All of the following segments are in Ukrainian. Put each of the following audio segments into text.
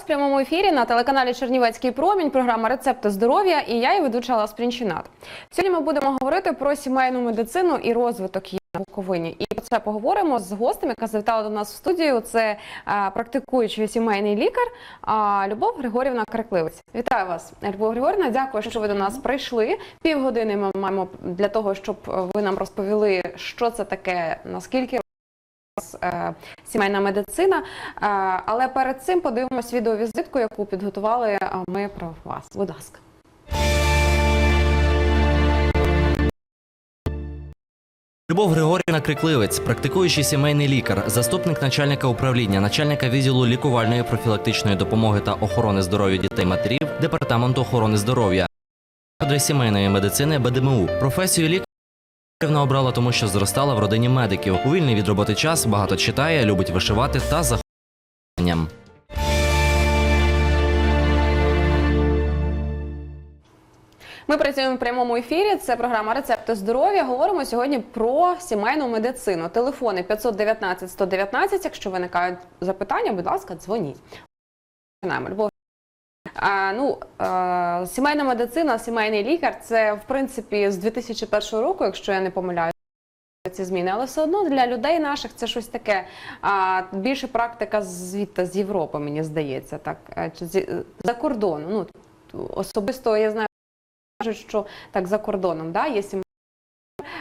в прямому ефірі на телеканалі Чернівецький промінь. Програма Рецепти здоров'я і я, її ведуча Алла Спрінчинат. Сьогодні ми будемо говорити про сімейну медицину і розвиток її на Буковині. І про це поговоримо з гостем, яка завітала до нас в студію. Це е, практикуючий сімейний лікар а, Любов Григорівна Крикливець. Вітаю вас, Любов Григорівна. Дякую, що ви до нас прийшли. Півгодини ми маємо для того, щоб ви нам розповіли, що це таке, наскільки е, сімейна медицина. Е, Але перед цим подивимось відеовізитку, яку підготували е, ми про вас. Будь ласка. Любов Григорівна Крикливець, практикуючий сімейний лікар, заступник начальника управління, начальника відділу лікувальної профілактичної допомоги та охорони здоров'я дітей матерів департаменту охорони здоров'я, кадри сімейної медицини БДМУ. Професію лікаря обрала, тому що зростала в родині медиків. У вільний від роботи час багато читає, любить вишивати та захопленням. Ми працюємо в прямому ефірі. Це програма Рецепти здоров'я. Говоримо сьогодні про сімейну медицину. Телефони 519 119. Якщо виникають запитання, будь ласка, дзвоніть. А, ну, е, сімейна медицина, сімейний лікар це в принципі з 2001 року, якщо я не помиляюся. Ці зміни, але все одно для людей наших це щось таке. А більше практика звідти з Європи, мені здається, так е, чи за кордону. Ну особисто я знаю, кажуть, що так за кордоном, да, є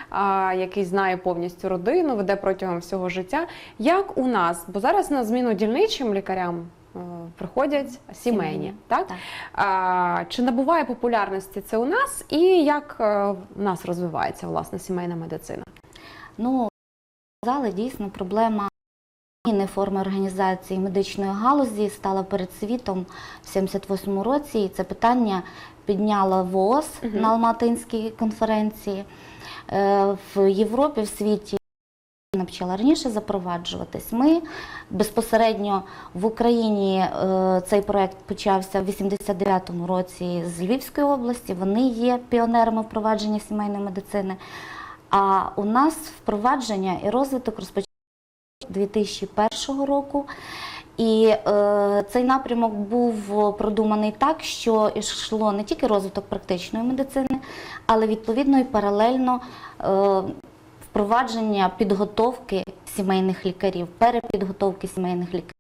а, який знає повністю родину, веде протягом всього життя. Як у нас, бо зараз на зміну дільничим лікарям е, приходять сімейні, Сімейні, так? так. А, чи набуває популярності це у нас, і як е, в нас розвивається власне сімейна медицина? Ну, сказали, дійсно, проблема зміни форми організації медичної галузі стала перед світом в 78-му році. І це питання підняла ВООЗ Мгм. на Алматинській конференції. Е, В Європі, в світі почала раніше запроваджуватись. Ми безпосередньо в Україні е, цей проект почався в 89-му році з Львівської області. Вони є піонерами впровадження сімейної медицини. А у нас впровадження і розвиток розпочався 2001 року. І е, цей напрямок був продуманий так, що йшло не тільки розвиток практичної медицини, але відповідно і паралельно е, впровадження підготовки сімейних лікарів, перепідготовки сімейних лікарів.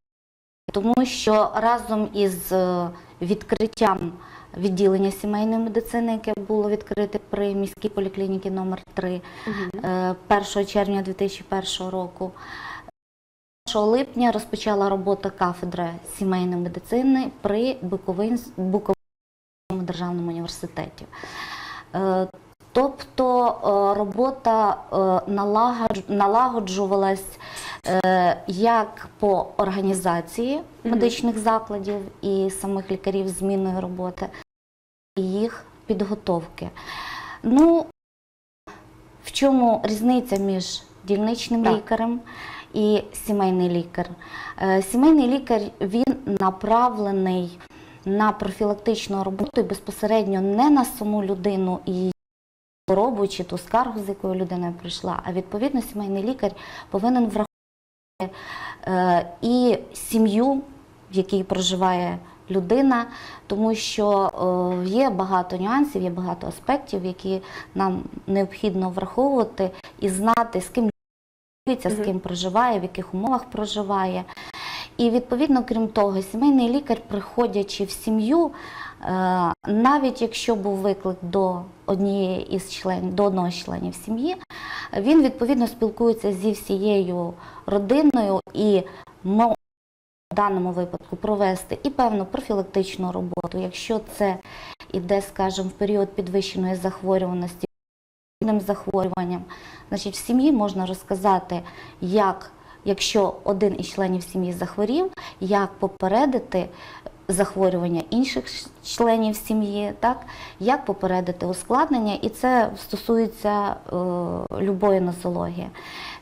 Тому що разом із е, відкриттям відділення сімейної медицини, яке було відкрите при міській поліклініці номер 3 е, 1 червня 2001 року. 1 липня розпочала робота кафедра сімейної медицини при Буковин- Буковинському державному університеті. Тобто е, робота е, налагоджувалась е, як по організації медичних закладів і самих лікарів змінної роботи, і їх підготовки. Ну, в чому різниця між дільничним Так. лікарем і сімейний лікар? Сімейний лікар він направлений на профілактичну роботу і безпосередньо не на саму людину і її хворобу чи ту скаргу, з якою людина прийшла, а відповідно сімейний лікар повинен враховувати е, і сім'ю, в якій проживає людина, тому що е, є багато нюансів, є багато аспектів, які нам необхідно враховувати і знати, з ким з ким проживає, в яких умовах проживає. І відповідно, крім того, сімейний лікар, приходячи в сім'ю, навіть якщо був виклик до однієї із членів, до одного з членів сім'ї, він відповідно спілкується зі всією родиною і в даному випадку провести і певну профілактичну роботу, якщо це іде, скажімо, в період підвищеної захворюваності, захворюванням, значить, в сім'ї можна розказати, як, якщо один із членів сім'ї захворів, як попередити захворювання інших членів сім'ї, так, як попередити ускладнення, і це стосується е, любої нозології.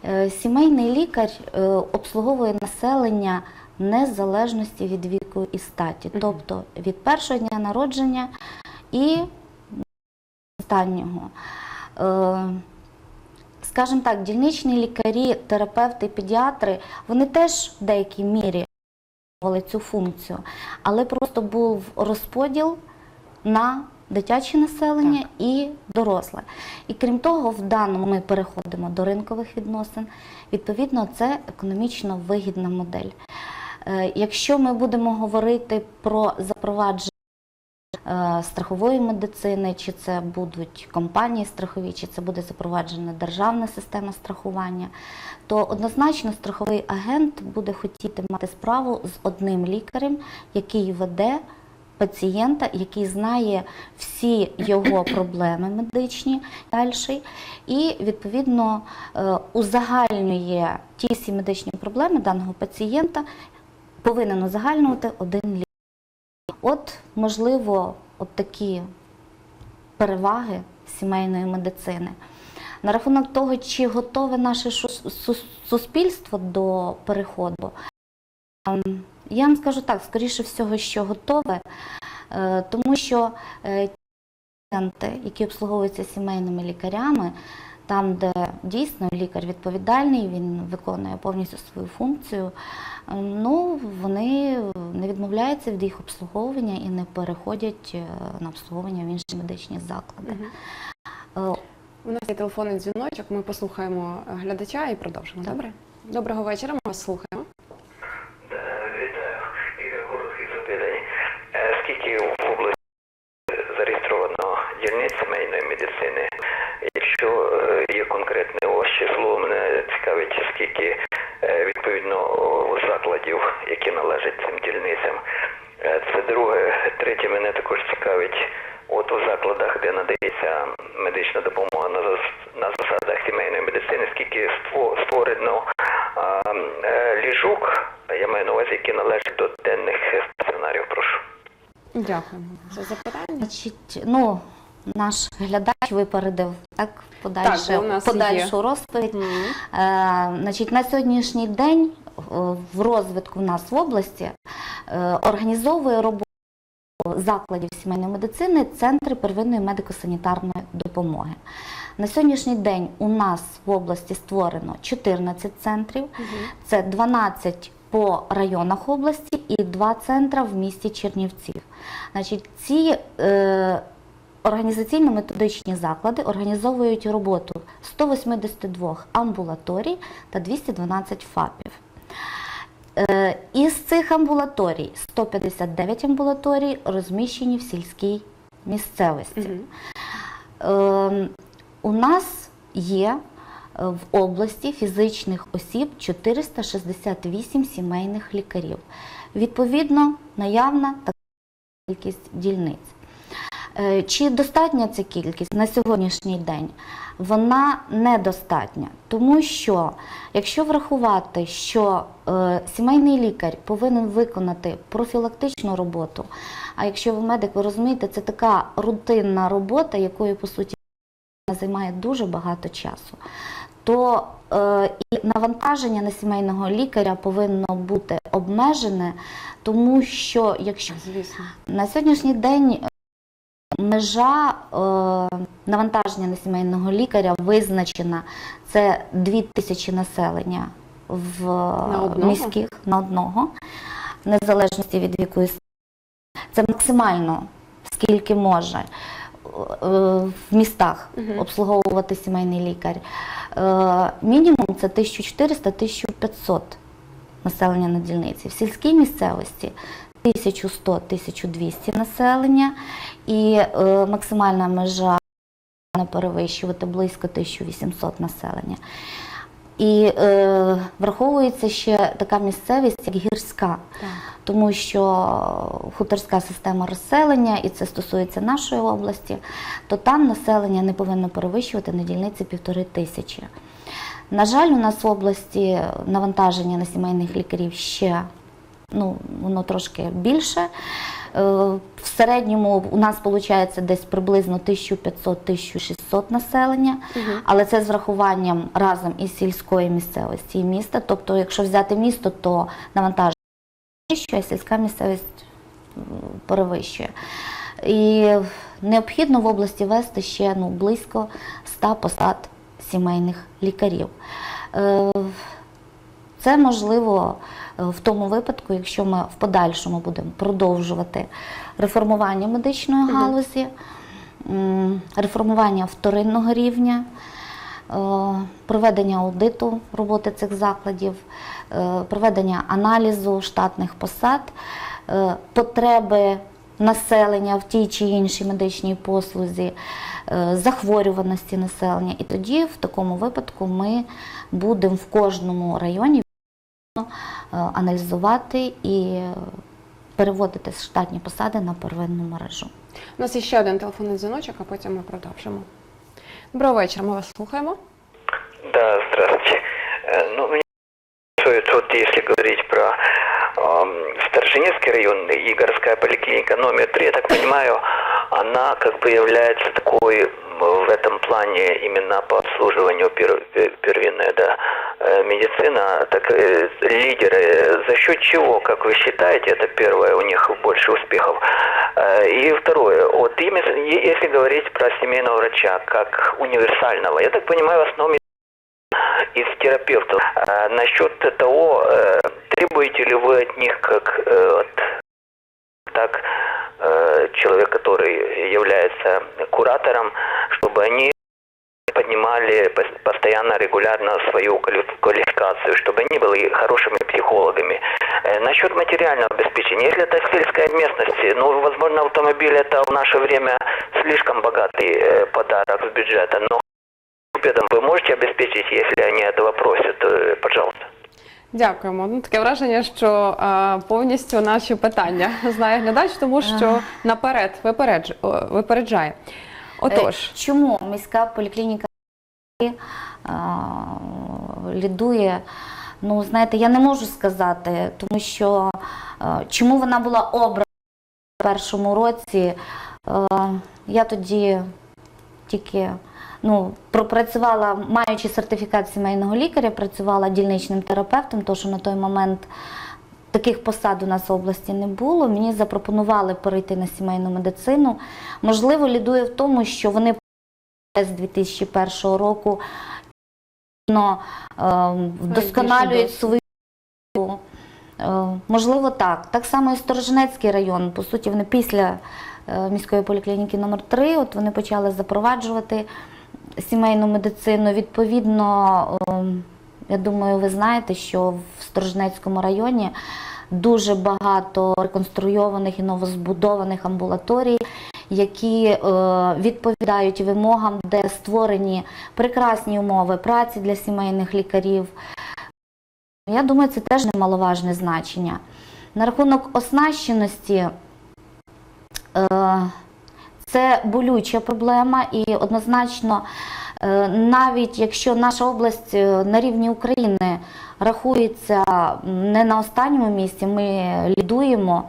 Е, сімейний лікар е, обслуговує населення незалежності від віку і статі, тобто від першого дня народження і останнього. Е, Скажімо так, дільничні лікарі, терапевти, педіатри, вони теж в деякій мірі цю функцію, але просто був розподіл на дитяче населення і доросле. І крім того, в даному ми переходимо до ринкових відносин. Відповідно, це економічно вигідна модель. Е, Якщо ми будемо говорити про запровадження страхової медицини, чи це будуть компанії страхові, чи це буде запроваджена державна система страхування, то однозначно страховий агент буде хотіти мати справу з одним лікарем, який веде пацієнта, який знає всі його проблеми медичні далі, і відповідно е, узагальнює ті всі медичні проблеми даного пацієнта, повинен узагальнювати один лікар. От, можливо, от такі переваги сімейної медицини. На рахунок того, чи готове наше суспільство до переходу, ем, я вам скажу так, скоріше всього, що готове, е, тому що е, ті пацієнти, які обслуговуються сімейними лікарями, там, де дійсно лікар відповідальний, він виконує повністю свою функцію, е, ну, вони не відмовляються від їх обслуговування і не переходять е, на обслуговування в інші медичні заклади. Угу. У нас є телефонний дзвіночок. Ми послухаємо глядача і продовжимо. Добре? Доброго вечора. Ми вас слухаємо. Вітаю. Ігор Городський запитання. Е, Скільки в області зареєстровано дільниць сімейної медицини? Якщо е, є конкретне ось число, мене цікавить, скільки е, відповідно закладів, які належать цим дільницям. Е, Це друге. Третє мене також цікавить. От у закладах, де надається медична допомога на засадах сімейної медицини, скільки ство- створено е, ліжок, я маю на увазі, які належать до денних стаціонарів, прошу. Дякуємо за запитання. Значить, ну, наш глядач випередив так, подальше, Так, у нас подальшу розповідь. Мгм. Е, значить, на сьогоднішній день е, в розвитку в нас в області е, організовує роботу закладів сімейної медицини центри первинної медико-санітарної допомоги. На сьогоднішній день у нас в області створено 14 центрів, це 12 по районах області і 2 центри в місті Чернівців. Значить, ці е, організаційно-методичні заклади організовують роботу 182 амбулаторій та 212 ФАПів. Е, Із цих амбулаторій 159 амбулаторій розміщені в сільській місцевості. Е, У нас є е, в області фізичних осіб 468 сімейних лікарів. Відповідно, наявна така кількість дільниць. Е, Чи достатня ця кількість на сьогоднішній день? Вона недостатня, тому що якщо врахувати, що е, сімейний лікар повинен виконати профілактичну роботу, а якщо ви медик, ви розумієте, це така рутинна робота, якою по суті займає дуже багато часу, то е, і навантаження на сімейного лікаря повинно бути обмежене, тому що якщо Звісно. на сьогоднішній день межа е, навантаження на сімейного лікаря визначена це 2 тисячі населення в одного? міських на одного, в незалежності від віку. і Це максимально скільки може е, в містах Мгм. обслуговувати сімейний лікар. Е, Мінімум це 1400-1500 населення на дільниці. В сільській місцевості 1100-1200 населення і е, максимальна межа не перевищувати близько 1800 населення. І е, враховується ще така місцевість, як гірська, Так. тому що хуторська система розселення, і це стосується нашої області, то там населення не повинно перевищувати на дільниці півтори тисячі. На жаль, у нас в області навантаження на сімейних лікарів ще ну, воно трошки більше. Е, В середньому у нас виходить десь приблизно 1500-1600 населення, але це з врахуванням разом із сільської місцевості і міста. Тобто, якщо взяти місто, то навантаження перевищує, а сільська місцевість перевищує. І необхідно в області вести ще ну, близько 100 посад сімейних лікарів. Е, Це можливо в тому випадку, якщо ми в подальшому будемо продовжувати реформування медичної галузі, реформування вторинного рівня, е, проведення аудиту роботи цих закладів, е, проведення аналізу штатних посад, е, потреби населення в тій чи іншій медичній послузі, захворюваності населення. І тоді, в такому випадку, ми будемо в кожному районі аналізувати і е, переводити штатні посади на первинну мережу. У нас є ще один телефонний дзвіночок, а потім ми продовжимо. Доброго вечора, ми вас слухаємо. Да, здравствуйте. Э, Ну, меня интересует, вот если говорить про эм, Старженевский район и городская поликлиника номер 3, я так понимаю, она как бы является такой м, в этом плане именно по обслуживанию пер- пер- первинная да, э, медицина, так э, лидеры, за счет чего, как вы считаете, это первое, у них больше успехов? Э, И второе, вот именно если говорить про семейного врача как универсального, я так понимаю, в основном из терапевтов. А насчет того, э, требуете ли вы от них, как э, от так э, человек, который является куратором, чтобы они поднимали пос- постоянно, регулярно свою квали- квалификацию, чтобы они были хорошими психологами. Э, Насчет материального обеспечения, если это в сельской местности, ну, возможно, автомобиль это в наше время слишком богатый э, подарок с бюджета, но велосипедом вы можете обеспечить, если они этого просят, Э, пожалуйста. Дякуємо. Ну таке враження, що е, повністю наші питання знає глядач, тому що наперед випередж, о, випереджає. Отож, Е, Чому міська поліклініка е, лідує? Ну, знаєте, я не можу сказати, тому що е, чому вона була обрана в першому році, я тоді тільки ну, пропрацювала, маючи сертифікат сімейного лікаря, працювала дільничним терапевтом, тому що на той момент таких посад у нас в області не було. Мені запропонували перейти на сімейну медицину. Можливо, лідує в тому, що вони з 2001 року ну, е, вдосконалюють свою. Е, Можливо, так. Так само і Сторожинецький район. По суті, вони після е, міської поліклініки номер 3 от вони почали запроваджувати сімейну медицину. Відповідно, е, я думаю, ви знаєте, що в Сторожинецькому районі дуже багато реконструйованих і новозбудованих амбулаторій, які е, відповідають вимогам, де створені прекрасні умови праці для сімейних лікарів. Я думаю, це теж немаловажне значення. На рахунок оснащеності е, це болюча проблема, і однозначно, навіть якщо наша область е, на рівні України рахується не на останньому місці, ми лідуємо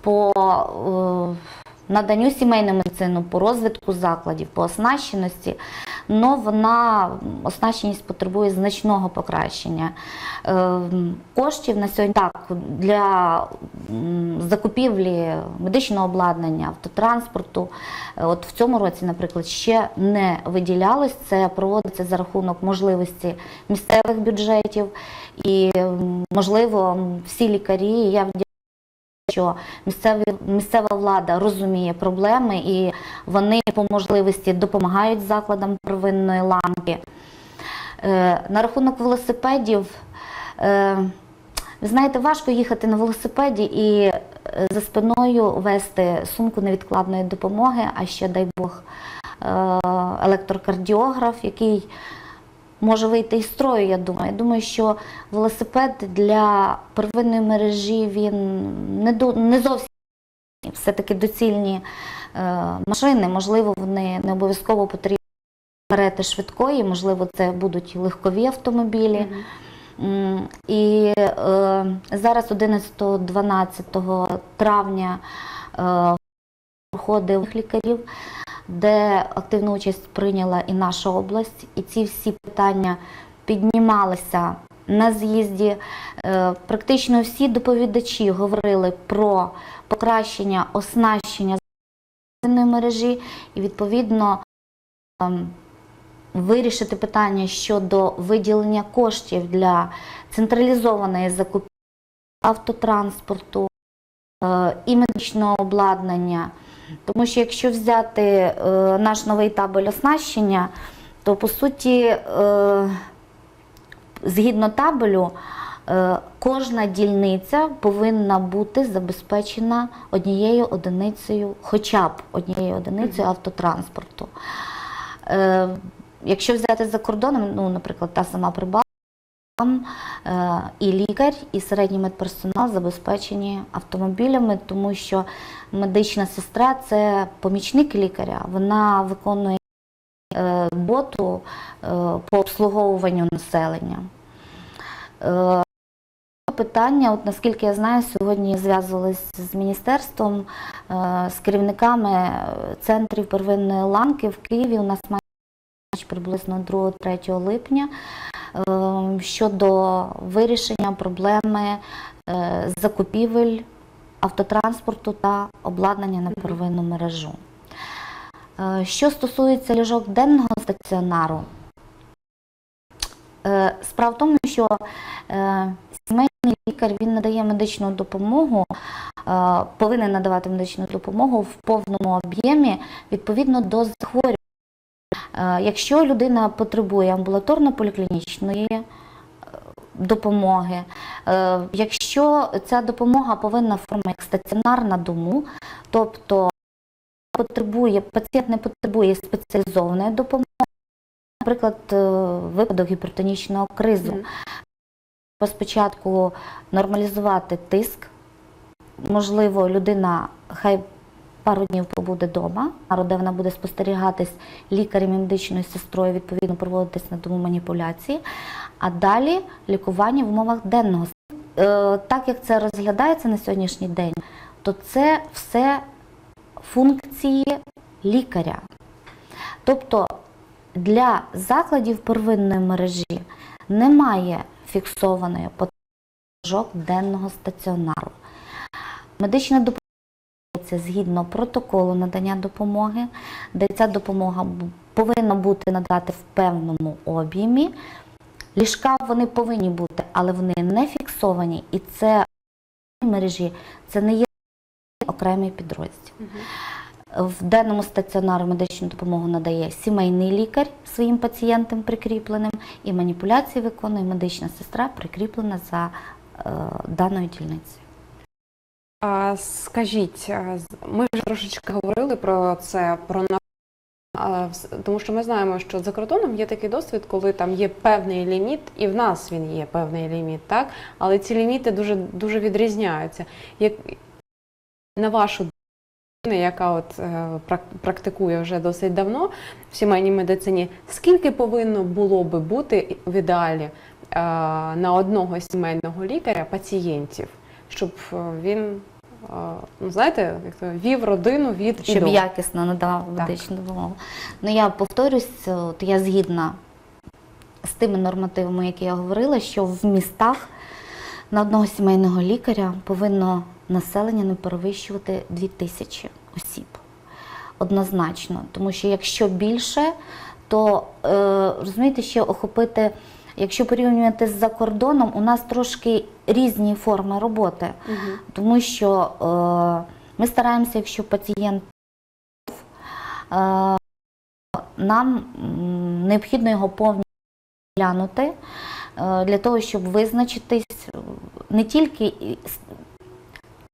по е, наданню сімейної медицини, по розвитку закладів, по оснащеності, але вона оснащеність потребує значного покращення. Е, Коштів на сьогодні так для закупівлі медичного обладнання, автотранспорту. е, От в цьому році, наприклад, ще не виділялось. Це проводиться за рахунок можливості місцевих бюджетів і можливо всі лікарі. Я що місцеві, місцева влада розуміє проблеми і вони по можливості допомагають закладам первинної ланки. Е, На рахунок велосипедів, е, ви знаєте, важко їхати на велосипеді і е, за спиною вести сумку невідкладної допомоги, а ще, дай Бог, електрокардіограф, який може вийти із строю, я думаю. Я думаю, що велосипед для первинної мережі він не, до, не зовсім все-таки доцільні е, машини, можливо, вони не обов'язково потрібні карети швидкої, можливо, це будуть легкові автомобілі. М, І е, зараз 11-12 травня е, проходив лікарів, де активну участь прийняла і наша область, і ці всі питання піднімалися на з'їзді. Е, Практично всі доповідачі говорили про покращення оснащення мережі і відповідно ем, вирішити питання щодо виділення коштів для централізованої закупівлі автотранспорту е, і медичного обладнання. Тому що якщо взяти е, наш новий табель оснащення, то по суті, е, згідно табелю, е, кожна дільниця повинна бути забезпечена однією одиницею, хоча б однією одиницею автотранспорту. Е, Якщо взяти за кордоном, ну, наприклад, та сама Прибалтика, там е, і лікар, і середній медперсонал забезпечені автомобілями, тому що медична сестра це помічник лікаря. Вона виконує е, роботу е, по обслуговуванню населення. Питання, от наскільки я знаю, сьогодні зв'язувалися з міністерством, з керівниками центрів первинної ланки в Києві. У нас має приблизно 2-3 липня щодо вирішення проблеми е, закупівель автотранспорту та обладнання на первинну мережу. Е, Що стосується ліжок денного стаціонару, е, справа в тому, що сімейний лікар він надає медичну допомогу, повинен надавати медичну допомогу в повному об'ємі відповідно до захворювання. Е, Якщо людина потребує амбулаторно-поліклінічної е, допомоги, е, якщо ця допомога повинна форма як стаціонар на дому, тобто потребує, пацієнт не потребує спеціалізованої допомоги, наприклад, випадок гіпертонічного кризу, спочатку нормалізувати тиск, можливо, людина хай пару днів побуде вдома, де вона буде спостерігатись лікарем і медичною сестрою, відповідно проводитись на дому маніпуляції, а далі лікування в умовах денного. Е, Так як це розглядається на сьогоднішній день, то це все функції лікаря. Тобто для закладів первинної мережі немає фіксованої потужок денного стаціонару. Медична допомога це згідно протоколу надання допомоги, де ця допомога повинна бути надати в певному об'ємі. Ліжка вони повинні бути, але вони не фіксовані, і це мережі це не є окремий підрозділ. В денному стаціонарі медичну допомогу надає сімейний лікар своїм пацієнтам прикріпленим, і маніпуляції виконує медична сестра, прикріплена за е, даною дільницею. Скажіть, ми вже трошечки говорили про це, про на- тому що ми знаємо, що за кордоном є такий досвід, коли там є певний ліміт, і в нас він є певний ліміт, так? Але ці ліміти дуже, дуже відрізняються. Як, на вашу думку, яка от е, практикує вже досить давно в сімейній медицині, скільки повинно було би бути в ідеалі е, на одного сімейного лікаря пацієнтів, щоб е, він, ну знаєте, як то, вів родину від і щоб до? якісно надавав медичну допомогу. Ну я повторюсь, от я згідна з тими нормативами, які я говорила, що в містах на одного сімейного лікаря повинно населення не перевищувати 2000 осіб. Однозначно, тому що якщо більше, то е, розумієте, ще охопити, якщо порівнювати з за кордоном, у нас трошки різні форми роботи. Мгм. Тому що е, ми стараємося, якщо пацієнт е, нам необхідно його повністю глянути е, для того, щоб визначитись е, не тільки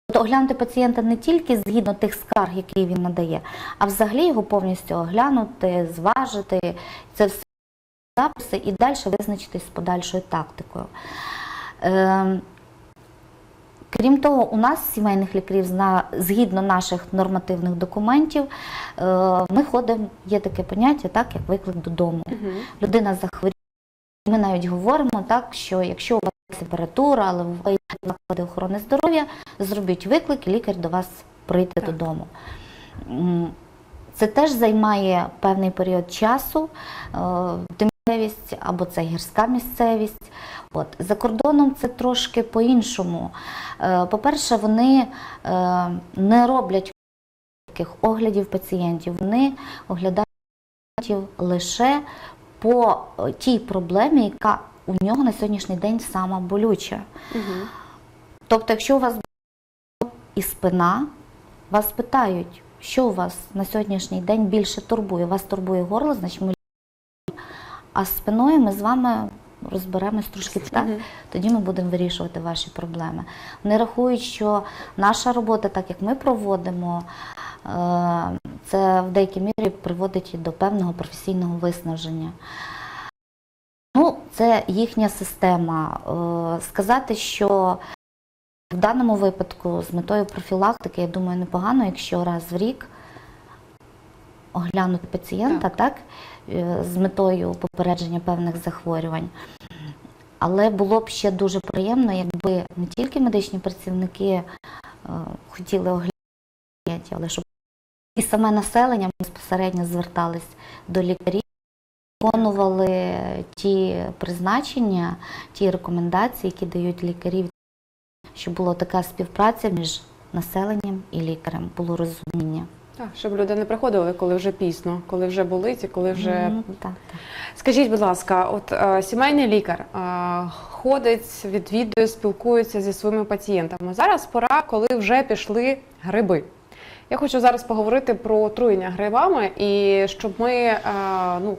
тобто оглянути пацієнта не тільки згідно тих скарг, які він надає, а взагалі його повністю оглянути, зважити, це все записи і далі визначитись з подальшою тактикою. Е, Крім того, у нас сімейних лікарів згідно наших нормативних документів, е, ми ходимо, є таке поняття, так як виклик додому. Мгм. Людина захворіла. Ми навіть говоримо так, що якщо у вас температура, але ви заклади охорони здоров'я, зробіть виклик, і лікар до вас прийде Так. додому. Це теж займає певний період часу, е, тим місцевість або це гірська місцевість. От. За кордоном це трошки по-іншому. Е, По-перше, вони е, не роблять таких оглядів пацієнтів, вони оглядають пацієнтів лише по е, тій проблемі, яка у нього на сьогоднішній день сама болюча. Мгм. Тобто, якщо у вас і спина, вас питають, що у вас на сьогоднішній день більше турбує. Вас турбує горло, значить ми а з спиною ми з вами розберемось трошки так. Тоді ми будемо вирішувати ваші проблеми. Вони рахують, що наша робота, так як ми проводимо, е, це в деякій мірі приводить і до певного професійного виснаження. Ну, це їхня система. Е, Сказати, що в даному випадку з метою профілактики, я думаю, непогано, якщо раз в рік оглянути пацієнта, так, е, з метою попередження певних захворювань. Але було б ще дуже приємно, якби не тільки медичні працівники е, хотіли пацієнтів, але щоб і саме населення безпосередньо звертались до лікарів, виконували ті призначення, ті рекомендації, які дають лікарі, щоб була така співпраця між населенням і лікарем, було розуміння. Так, щоб люди не приходили, коли вже пізно, коли вже болить і коли вже Мгм, так, так. Скажіть, будь ласка, от е, сімейний лікар е, ходить, відвідує, спілкується зі своїми пацієнтами. Зараз пора, коли вже пішли гриби. Я хочу зараз поговорити про отруєння грибами і щоб ми е, ну,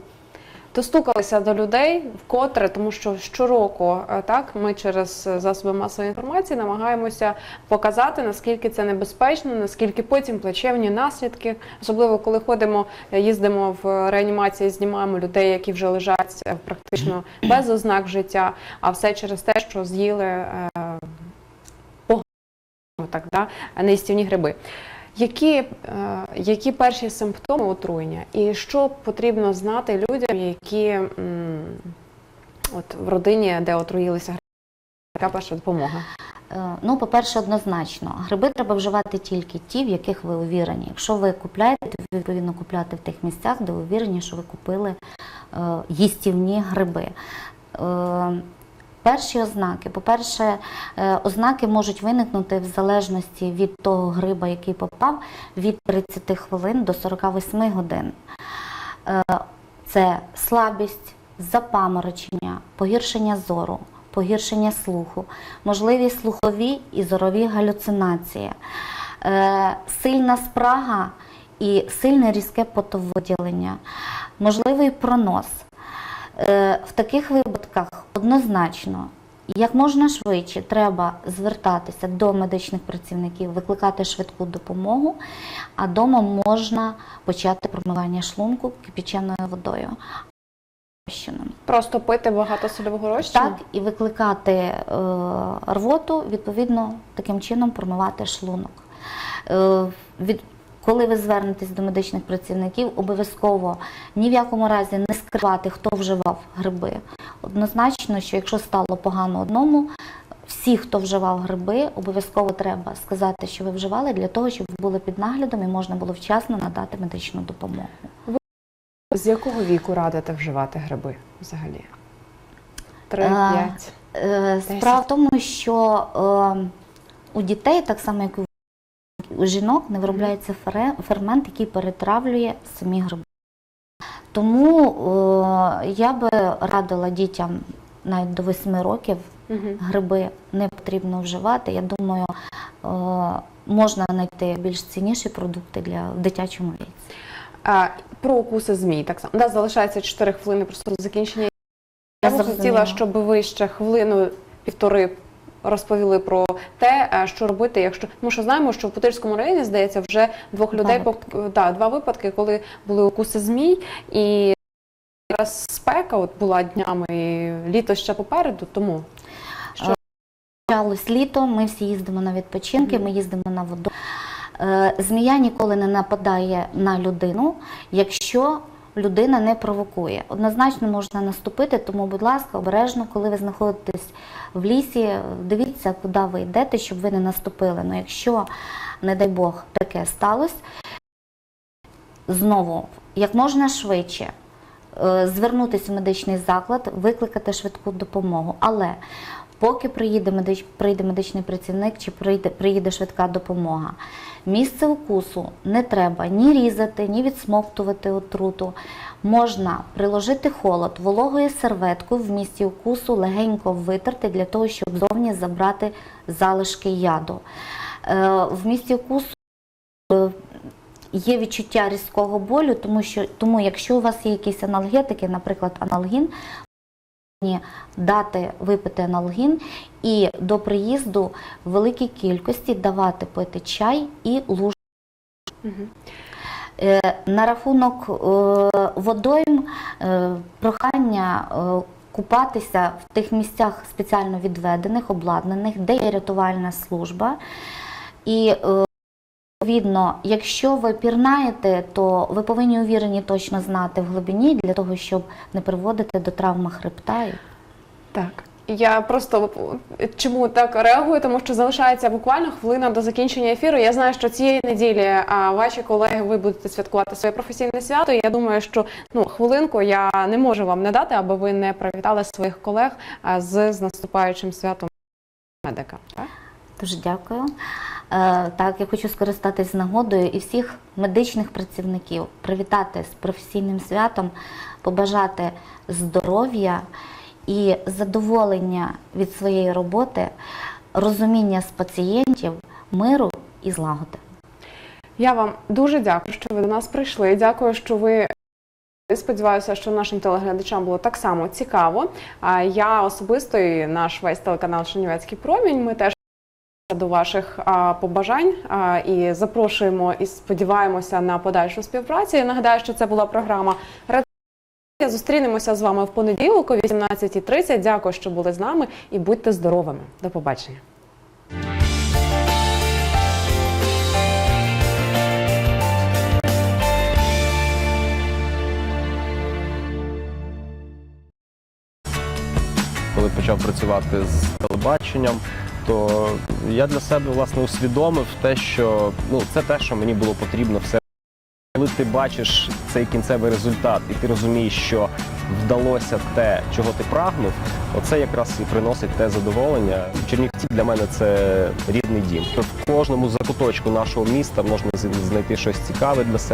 достукалися до людей вкотре, тому що щороку е, так ми через засоби масової інформації намагаємося показати, наскільки це небезпечно, наскільки потім плачевні наслідки, особливо коли ходимо, е, їздимо в реанімації, знімаємо людей, які вже лежать е, практично без ознак життя, а все через те, що з'їли е, так, да, неїстівні гриби. Які, е, які перші симптоми отруєння, і що потрібно знати людям, які от в родині, де отруїлися гриби, яка перша допомога? Е, Ну, по-перше, однозначно, гриби треба вживати тільки ті, в яких ви увірені. Якщо ви купляєте, то відповідно купляти в тих місцях, де ви увірені, що ви купили е, їстівні гриби. Перші ознаки. По-перше, е, ознаки можуть виникнути в залежності від того гриба, який попав, від 30 хвилин до 48 годин. Е, Це слабість, запаморочення, погіршення зору, погіршення слуху, можливі слухові і зорові галюцинації, е, сильна спрага і сильне різке потовиділення, можливий пронос. Е, В таких випадках однозначно, як можна швидше, треба звертатися до медичних працівників, викликати швидку допомогу, а вдома можна почати промивання шлунку кипяченою водою. Просто пити багато сольового розчину? Так, і викликати е, рвоту, відповідно, таким чином промивати шлунок. Е, від, коли ви звернетесь до медичних працівників, обов'язково ні в якому разі не скривати, хто вживав гриби. Однозначно, що якщо стало погано одному, всі, хто вживав гриби, обов'язково треба сказати, що ви вживали, для того, щоб ви були під наглядом і можна було вчасно надати медичну допомогу. З якого віку радите вживати гриби взагалі? Три, А, п'ять. Е, Справа в тому, що е, у дітей, так само як і у жінок, не виробляється фермент, який перетравлює самі гриби. Тому е, я би радила дітям навіть до 8 років гриби не потрібно вживати. Я думаю, е, можна знайти більш цінніші продукти для в дитячому віці. А, про укуси змій так само. Да, залишається 4 хвилини просто закінчення. Я Я б хотіла, щоб ви ще хвилину півтори розповіли про те, е, що робити, якщо тому що знаємо, що в Путильському районі здається вже двох Два людей випадки. да, два випадки, коли були укуси змій, і зараз спека от була днями, і літо ще попереду, тому що Почалось літо, ми всі їздимо на відпочинки, ми їздимо на воду. Е, Змія ніколи не нападає на людину, якщо людина не провокує. Однозначно можна наступити, тому, будь ласка, обережно, коли ви знаходитесь в лісі, дивіться, куди ви йдете, щоб ви не наступили. Ну, якщо, не дай Бог, таке сталося, знову, як можна швидше е, звернутися в медичний заклад, викликати швидку допомогу. Але поки приїде, медич, прийде медичний працівник чи прийде, приїде швидка допомога, Місце укусу не треба ні різати, ні відсмоктувати отруту. Можна приложити холод вологою серветкою в місці укусу, легенько витерти для того, щоб зовні забрати залишки яду. Е, В місці укусу е, є відчуття різкого болю, тому що тому, якщо у вас є якісь аналгетики, наприклад, аналгін, дати випити аналгін і до приїзду в великій кількості давати пити чай і луж. Е, На рахунок е, водойм е, прохання купатися в тих місцях спеціально відведених, обладнаних, де є рятувальна служба. І відповідно, якщо ви пірнаєте, то ви повинні увірені точно знати в глибині для того, щоб не приводити до травми хребта. Так. Я просто чому так реагую, тому що залишається буквально хвилина до закінчення ефіру. Я знаю, що цієї неділі ваші колеги ви будете святкувати своє професійне свято. І я думаю, що ну хвилинку я не можу вам не дати, аби ви не привітали своїх колег з, з наступаючим святом медика. Так? Дуже дякую. Е, Так, я хочу скористатись нагодою і всіх медичних працівників привітати з професійним святом, побажати здоров'я і задоволення від своєї роботи, розуміння з пацієнтів, миру і злагоди. Я вам дуже дякую, що ви до нас прийшли. Дякую, що ви. Сподіваюся, що нашим телеглядачам було так само цікаво. А я особисто і наш весь телеканал Чернівецький промінь. Ми теж до ваших побажань і запрошуємо і сподіваємося на подальшу співпрацю. Я нагадаю, що це була програма. Зустрінемося з вами в понеділок о 18.30. Дякую, що були з нами, і будьте здоровими. До побачення. коли почав працювати з телебаченням, то я для себе власне усвідомив те, що ну це те, що мені було потрібно все. Коли ти бачиш цей кінцевий результат, і ти розумієш, що вдалося те, чого ти прагнув, оце якраз і приносить те задоволення. Чернівці для мене це рідний дім. В кожному закуточку нашого міста можна знайти щось цікаве для себе.